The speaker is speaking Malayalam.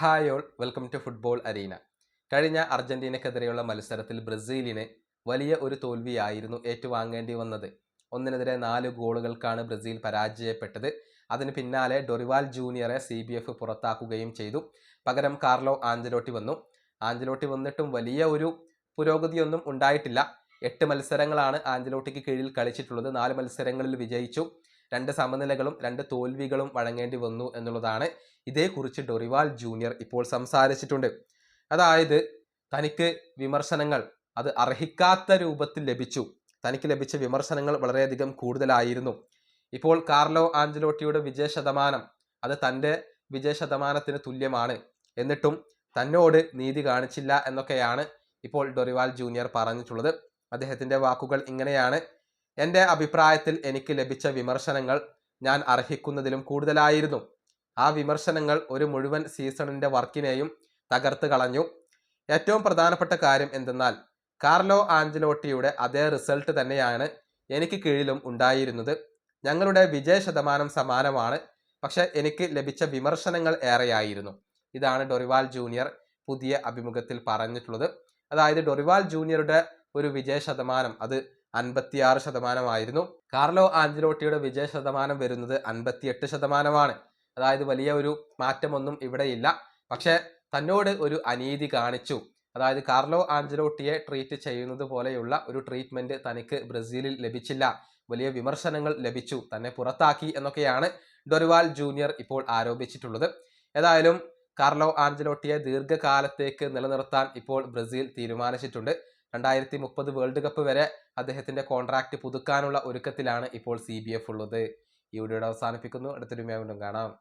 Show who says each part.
Speaker 1: Hi all welcome to football arena. കഴിഞ്ഞ അർജന്റീനക്കെതിരെയുള്ള മത്സരത്തിൽ ബ്രസീലിന് വലിയ ഒരു തോൽവിയായിരുന്നു ഏറ്റുവാങ്ങേണ്ടി വന്നത്. ഒന്നിനെതിരെ നാല് ഗോളുകൾക്കാണ് ബ്രസീൽ പരാജയപ്പെട്ടത്. അതിന് പിന്നാലെ ഡൊറിവാൽ ജൂനിയറെ സി ബി എഫ് പുറത്താക്കുകയും ചെയ്തു. പകരം കാർലോ ആഞ്ചലോട്ടി വന്നു. ആഞ്ചലോട്ടി വന്നിട്ടും വലിയ ഒരു പുരോഗതിയൊന്നും ഉണ്ടായിട്ടില്ല. എട്ട് മത്സരങ്ങളാണ് ആഞ്ചലോട്ടിക്ക് കീഴിൽ കളിച്ചിട്ടുള്ളത്. നാല് മത്സരങ്ങളിൽ വിജയിച്ചു. രണ്ട് സമനിലകളും രണ്ട് തോൽവികളും വഴങ്ങേണ്ടി വന്നു എന്നുള്ളതാണ് ഇതേക്കുറിച്ച് ഡൊറിവാൽ ജൂനിയർ ഇപ്പോൾ സംസാരിച്ചിട്ടുണ്ട്. അതായത് തനിക്ക് വിമർശനങ്ങൾ അത് അർഹിക്കാത്ത രൂപത്തിൽ ലഭിച്ചു. തനിക്ക് ലഭിച്ച വിമർശനങ്ങൾ വളരെയധികം കൂടുതലായിരുന്നു. ഇപ്പോൾ കാർലോ ആഞ്ചലോട്ടിയുടെ വിജയ ശതമാനം അത് തന്റെ വിജയ ശതമാനത്തിന് തുല്യമാണ്. എന്നിട്ടും തന്നോട് നീതി കാണിച്ചില്ല എന്നൊക്കെയാണ് ഇപ്പോൾ ഡൊറിവാൽ ജൂനിയർ പറഞ്ഞിട്ടുള്ളത്. അദ്ദേഹത്തിന്റെ വാക്കുകൾ ഇങ്ങനെയാണ്. എന്റെ അഭിപ്രായത്തിൽ എനിക്ക് ലഭിച്ച വിമർശനങ്ങൾ ഞാൻ അർഹിക്കുന്നതിലും കൂടുതലായിരുന്നു. ആ വിമർശനങ്ങൾ ഒരു മുഴുവൻ സീസണിന്റെ വർക്കിനെയും തകർത്ത് കളഞ്ഞു. ഏറ്റവും പ്രധാനപ്പെട്ട കാര്യം എന്തെന്നാൽ കാർലോ ആഞ്ചലോട്ടിയുടെ അതേ റിസൾട്ട് തന്നെയാണ് എനിക്ക് കീഴിലും ഉണ്ടായിരുന്നത്. ഞങ്ങളുടെ വിജയ ശതമാനം സമാനമാണ്. പക്ഷെ എനിക്ക് ലഭിച്ച വിമർശനങ്ങൾ ഏറെയായിരുന്നു. ഇതാണ് ഡൊറിവാൽ ജൂനിയർ പുതിയ അഭിമുഖത്തിൽ പറഞ്ഞിട്ടുള്ളത്. അതായത് ഡൊറിവാൽ ജൂനിയറുടെ ഒരു വിജയ ശതമാനം അത് അൻപത്തിയാറ് ശതമാനമായിരുന്നു. കാർലോ ആഞ്ചലോട്ടിയുടെ വിജയ ശതമാനം വരുന്നത് അൻപത്തിയെട്ട് ശതമാനമാണ്. അതായത് വലിയ ഒരു മാറ്റമൊന്നും ഇവിടെയില്ല. പക്ഷെ തന്നോട് ഒരു അനീതി കാണിച്ചു. അതായത് കാർലോ ആഞ്ചലോട്ടിയെ ട്രീറ്റ് ചെയ്യുന്നത് പോലെയുള്ള ഒരു ട്രീറ്റ്മെന്റ് തനിക്ക് ബ്രസീലിൽ ലഭിച്ചില്ല. വലിയ വിമർശനങ്ങൾ ലഭിച്ചു. തന്നെ പുറത്താക്കി എന്നൊക്കെയാണ് ഡൊറിവാൽ ജൂനിയർ ഇപ്പോൾ ആരോപിച്ചിട്ടുള്ളത്. ഏതായാലും കാർലോ ആഞ്ചലോട്ടിയെ ദീർഘകാലത്തേക്ക് നിലനിർത്താൻ ഇപ്പോൾ ബ്രസീൽ തീരുമാനിച്ചിട്ടുണ്ട്. രണ്ടായിരത്തി മുപ്പത് വേൾഡ് കപ്പ് വരെ അദ്ദേഹത്തിന്റെ കോൺട്രാക്റ്റ് പുതുക്കാനുള്ള ഒരുക്കത്തിലാണ് ഇപ്പോൾ സി ബി എഫ് ഉള്ളത്. ഈ വീഡിയോയുടെ അവസാനിപ്പിക്കുന്നു. അടുത്തൊരു വീണ്ടും കാണാം.